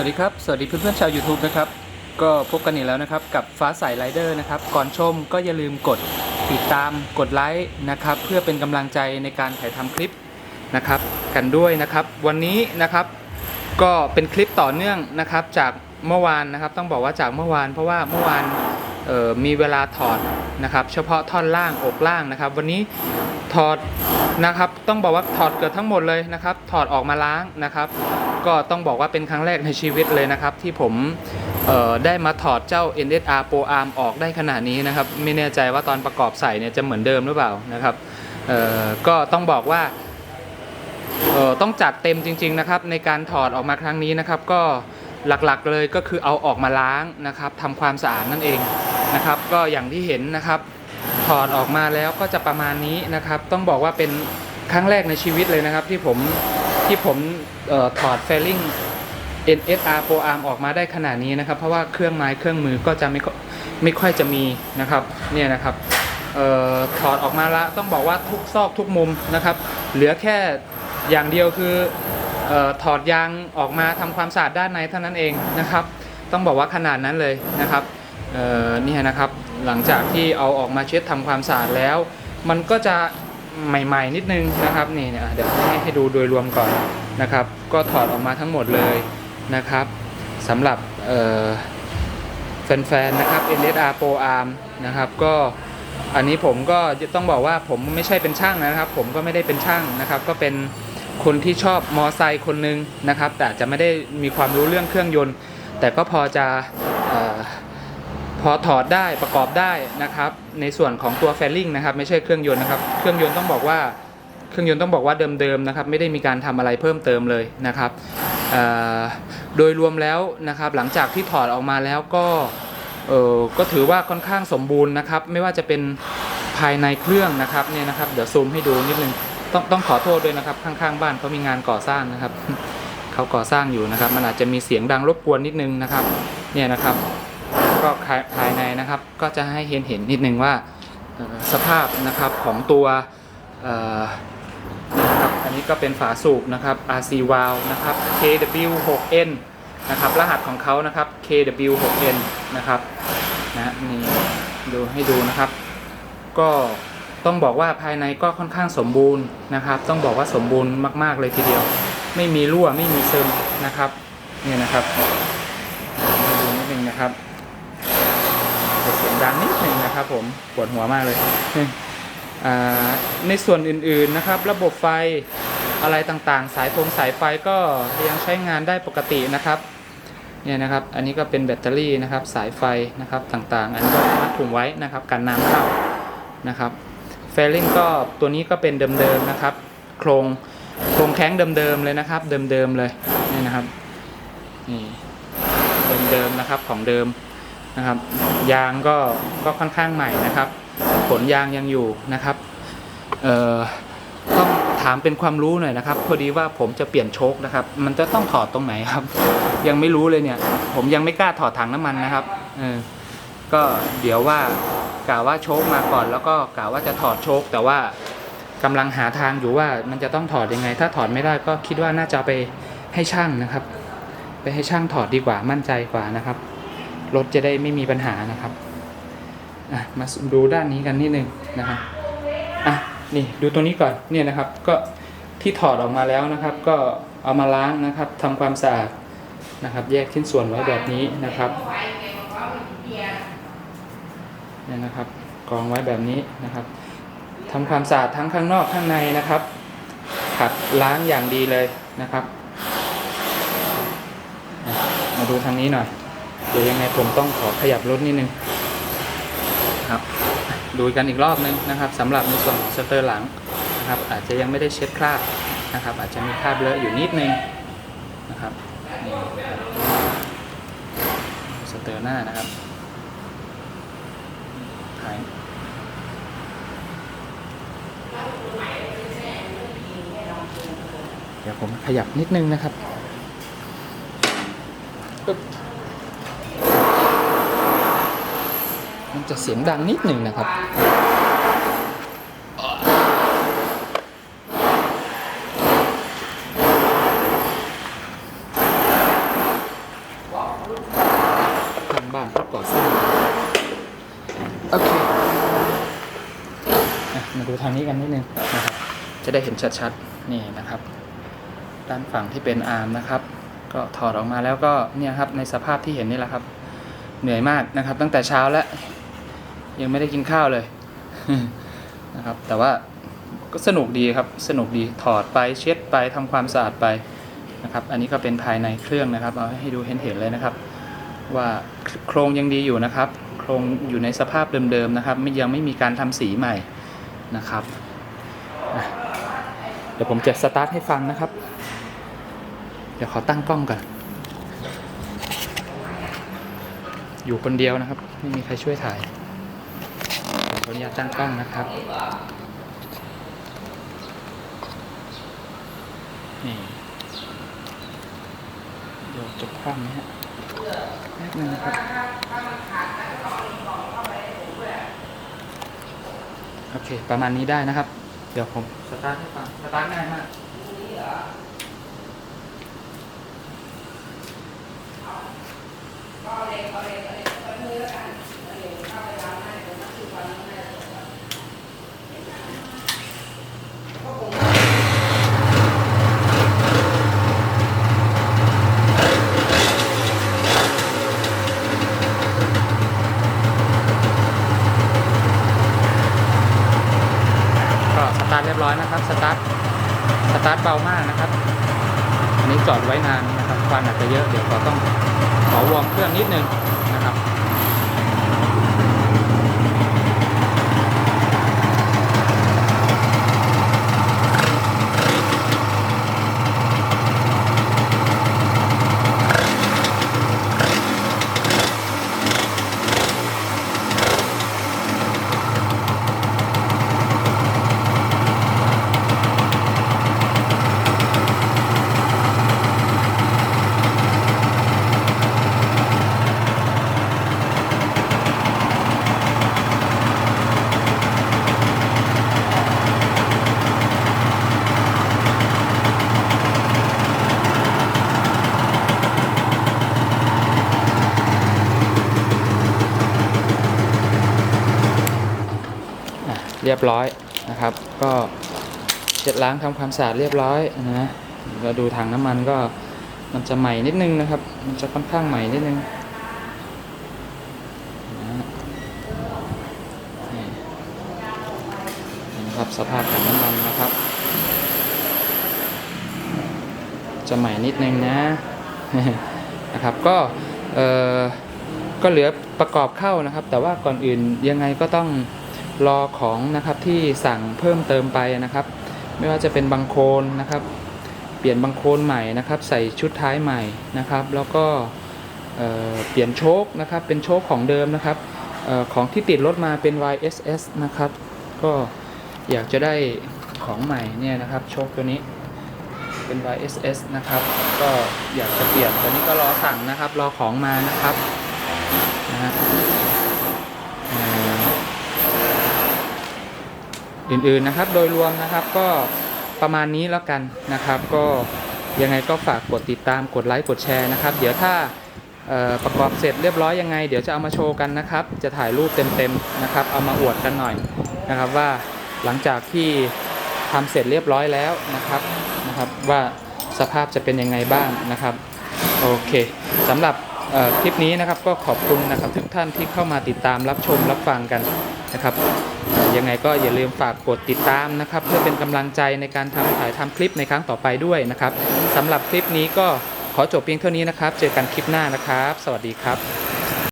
วัสดีครับ สวัสดีเพื่อนๆชาว YouTube นะครับ ก็พบกันอีกแล้วนะครับ กับฟ้าใสไรเดอร์นะครับ ก่อนชมก็อย่าลืมกดติดตามกดไลค์นะครับ เพื่อเป็นกำลังใจในการถ่ายทำคลิปนะครับ กันด้วยนะครับ วันนี้นะครับก็เป็นคลิปต่อเนื่องนะครับ จากเมื่อวานนะครับ ต้องบอกว่าจากเมื่อวาน เพราะว่าเมื่อวาน มีเวลาถอดนะครับ เฉพาะท่อนล่างอกล่างนะครับ วันนี้ถอดนะครับ ต้องบอกว่าถอดเกือบทั้งหมดเลยนะครับ ถอดออกมาล้างนะครับ ก็ต้องบอกว่าเป็นครั้งแรกในชีวิตเลยนะครับ ที่ผมออได้มาถอดเจ้า NSR Pro Arm ออกได้ขนาดนี้นะครับ ไม่แน่ใจว่าตอนประกอบใส่เนี่ยจะเหมือนเดิมหรือเปล่านะครับออก็ต้องบอกว่าออต้องจัดเต็มจริง ๆนะครับ ในการถอดออกมาครั้งนี้นะครับ ก็หลักๆเลยก็คือเอาออกมาล้างนะครับทำความสะอาดนั่นเอง นะครับ ก็อย่างที่เห็นนะครับ ถอดออกมาแล้วก็จะประมาณนี้นะครับ ต้องบอกว่าเป็นครั้งแรกในชีวิตเลยนะครับ ที่ผมที่ผมออถอดเฟลลิง NSR Pro Arm ออกมาได้ขนาดนี้นะครับ เพราะว่าเครื่องไม้เครื่องมือก็จะไม่ไม่ค่อยจะมีนะครับเนี่ยนะครับออถอดออกมาละต้องบอกว่าทุกซอกทุกมุมนะครับ เหลือแค่อย่างเดียวคือออถอดยางออกมาทำความสะอาดด้านในเท่านั้นเองนะครับ ต้องบอกว่าขนาดนั้นเลยนะครับ เนี่ยนะครับหลังจากที่เอาออกมาเช็ดทำความสะอาดแล้ว มันก็จะใหม่ ๆ นิดนึงนะครับนี่เนี่ยเดี๋ยวให้ให้ดูโดยรวมก่อนนะครับ ก็ถอดออกมาทั้งหมดเลยนะครับสำหรับแฟนๆนะครับ NSR Pro Arm นะครับก็อันนี้ผมก็ต้องบอกว่าผมไม่ใช่เป็นช่างนะครับ ผมก็ไม่ได้เป็นช่างนะครับ ก็เป็นคนที่ชอบมอไซค์คนนึงนะครับ แต่จะไม่ได้มีความรู้เรื่องเครื่องยนต์ แต่ก็พอจะ อถอดได้ประกอบได้นะครับ ในส่วนของตัวแฟลลิงนะครับ ไม่ใช่เครื่องยนต์นะครับ เครื่องยนต์ต้องบอกว่าเครื่องยนต์ต้องบอกว่าเดิมๆนะครับ ไม่ได้มีการทำอะไรเพิ่มเติมเลยนะครับโดยรวมแล้วนะครับ หลังจากที่ถอดออกมาแล้วก็เออก็ถือว่าค่อนข้างสมบูรณ์นะครับ ไม่ว่าจะเป็นภายในเครื่องนะครับเนี่ยนะครับ เดี๋ยวซูมให้ดูนิดนึงต้องต้องขอโทษด้วยนะครับ ข้างๆ บ้านเขามีงานก่อสร้างนะครับเขาก่อสร้างอยู่นะครับ มันอาจจะมีเสียงดังรบกวนนิดนึงนะครับ เนี่ยนะครับ ก็ภายในนะครับก็จะให้เห็นเห็นนิดนึงว่าสภาพนะครับของตัวอันนี้ก็เป็นฝาสูบนะครับ RC valve นะครับ KW6N นะครับรหัสของเขานะครับ KW6N นะครับนะนี่ดูให้ดูนะครับ ก็ต้องบอกว่าภายในก็ค่อนข้างสมบูรณ์นะครับ ต้องบอกว่าสมบูรณ์มาก ๆ เลยทีเดียว ไม่มีรั่วไม่มีซึมนะครับเนี่ยนะครับดูนิดนึงนะครับ สียงดังนิดหนึ่งนะครับ ผมปวดหัวมากเลยในส่วนอื่นๆนะครับ ระบบไฟอะไรต่างๆ สายพงสายไฟก็ยังใช้งานได้ปกตินะครับเนี่ยนะครับ อันนี้ก็เป็นแบตเตอรี่นะครับ สายไฟนะครับต่างๆ อันนี้ก็มัดถุงไว้นะครับกันน้ำเข้านะครับเฟลลิงก็ตัวนี้ก็เป็นเดิมๆนะครับ โครงโครงแข้งเดิมๆเลยนะครับ เดิมๆเลยนี่นะครับนี่เดิมๆนะครับของเดิม นะครับ ยางก็ก็ค่อนข้างใหม่นะครับผลยางยังอยู่นะครับเอ่อต้องถามเป็นความรู้หน่อยนะครับ พอดีว่าผมจะเปลี่ยนโชคนะครับ มันจะต้องถอดตรงไหนครับ ยังไม่รู้เลยเนี่ย ผมยังไม่กล้าถอดถังน้ำมันนะครับเออก็เดี๋ยวว่ากล่าวว่าโชคมาก่อน แล้วก็กล่าวว่าจะถอดโชคแต่ว่ากำลังหาทางอยู่ว่ามันจะต้องถอดยังไง ถ้าถอดไม่ได้ก็คิดว่าน่าจะไปให้ช่างนะครับ ไปให้ช่างถอดดีกว่ามั่นใจกว่านะครับ รถจะได้ไม่มีปัญหานะครับอะมาดูด้านนี้กันนิดนึงนะครับอะนี่ดูตัวนี้ก่อนเนี่ยนะครับก็ที่ถอดออกมาแล้วนะครับ ก็เอามาล้างนะครับทำความสะอาดนะครับ แยกชิ้นส่วนไว้แบบนี้นะครับเนี่ยนะครับกองไว้แบบนี้นะครับทำความสะอาดทั้งข้างนอกข้างในนะครับขัดล้างอย่างดีเลยนะครับ มาดูทางนี้หน่อย ดี๋ยวยังไงผมต้องขอขยับรถนิดนึงครับดูกันอีกรอบนึงนะครับสำหรับในส่วนของสเตอร์หลังนะครับ อาจจะยังไม่ได้เช็ดคราบนะครับ อาจจะมีคราบเลอะอยู่นิดนึงนะครับสเตอร์หน้านะครับถ่ายเดี๋ยวผมขยับนิดนึงนะครับปึ๊บ มัน จะเสียงดังนิดหนึ่งนะครับทางรับก่อสร้างโอเคมาดูทางนี้กันนิดนึงนะครับ จะได้เห็นชัดๆ นี่นะครับ ด้านฝั่งที่เป็นอาร์มนะครับ ก็ถอดออกมาแล้วก็เนี่ยครับในสภาพที่เห็นนี่แหละครับ เหนื่อยมากนะครับ ตั้งแต่เช้าแล้ว ยังไม่ได้กินข้าวเลยนะครับ แต่ว่าก็สนุกดีครับสนุกดีถอดไปเช็ดไปทำความสะอาดไปนะครับ อันนี้ก็เป็นภายในเครื่องนะครับ เอาให้ดูเห็นเห็นๆเลยนะครับ ว่าโครงยังดีอยู่นะครับ โครงอยู่ในสภาพเดิมๆนะครับยังไม่มีการทำสีใหม่นะครับเดี๋ยวผมจะสตาร์ทให้ฟังนะครับ เดี๋ยวขอตั้งกล้องก่อน อยู่คนเดียวนะครับ ไม่มีใครช่วยถ่าย ออนุญาตตั้งกล้องนะครับ นี่เดี๋ยวจบภาพนี้ฮะแป๊บนึงนะครับโอเค ประมาณนี้ได้นะครับ เดี๋ยวผมสตาร์ทให้ฟังสตาร์ทง่ายมากสตาร์ทเรียบร้อยนะครับ สตาร์ท สตา ร์ทเบามากนะครับ อันนี้จอดไว้นานนะครับควันอาจจะเยอะเดี๋ยวเราต้องขอวอร์มเครื่องนิดนึงนะครับ เรียบร้อยนะครับ ก็เช็ดล้างทำความสะอาดเรียบร้อยนะเราดูถังน้ำมันก็มันจะใหม่นิดนึงนะครับ มันจะค่อนข้างใหม่นิดนึงนะนี่นี่นะครับสภาพถังน้ำมันนะครับ จะใหม่นิดนึงนะนะครับก็เออก็เหลือประกอบเข้านะครับ แต่ว่าก่อนอื่นยังไงก็ต้อง รอของนะครับที่สั่งเพิ่มเติมไปนะครับ ไม่ว่าจะเป็นบังโคนนะครับ เปลี่ยนบังโคนใหม่นะครับ ใส่ชุดท้ายใหม่นะครับ แล้วก็เอ่อเปลี่ยนโชคนะครับ เป็นโชคของเดิมนะครับออของที่ติดรถมาเป็น YSS นะครับ ก็อยากจะได้ของใหม่เนี่ยนะครับ โชคตัวนี้เป็น YSS นะครับ ก็อยากจะเปลี่ยนตอนนี้ก็รอสั่งนะครับ รอของมานะครับนะฮะเอ่อ อื่นๆนะครับ โดยรวมนะครับก็ประมาณนี้แล้วกันนะครับ ก็ยังไงก็ฝากกดติดตามกดไลค์กดแชร์นะครับ เดี๋ยวถ้าประกอบเสร็จเรียบร้อยยังไง เดี๋ยวจะเอามาโชว์กันนะครับ จะถ่ายรูปเต็มๆนะครับ เอามาอวดกันหน่อยนะครับว่าหลังจากที่ทำเสร็จเรียบร้อยแล้วนะครับนะครับ ว่าสภาพจะเป็นยังไงบ้างนะครับโอเคสำหรับคลิปนี้นะครับก็ขอบคุณนะครับทุกท่านที่เข้ามาติดตามรับชมรับฟังกัน นะครับยังไงก็อย่าลืมฝากกดติดตามนะครับ เพื่อเป็นกำลังใจในการทำถ่ายทำคลิปในครั้งต่อไปด้วยนะครับสำหรับคลิปนี้ก็ขอจบเพียงเท่านี้นะครับ เจอกันคลิปหน้านะครับ สวัสดีครับ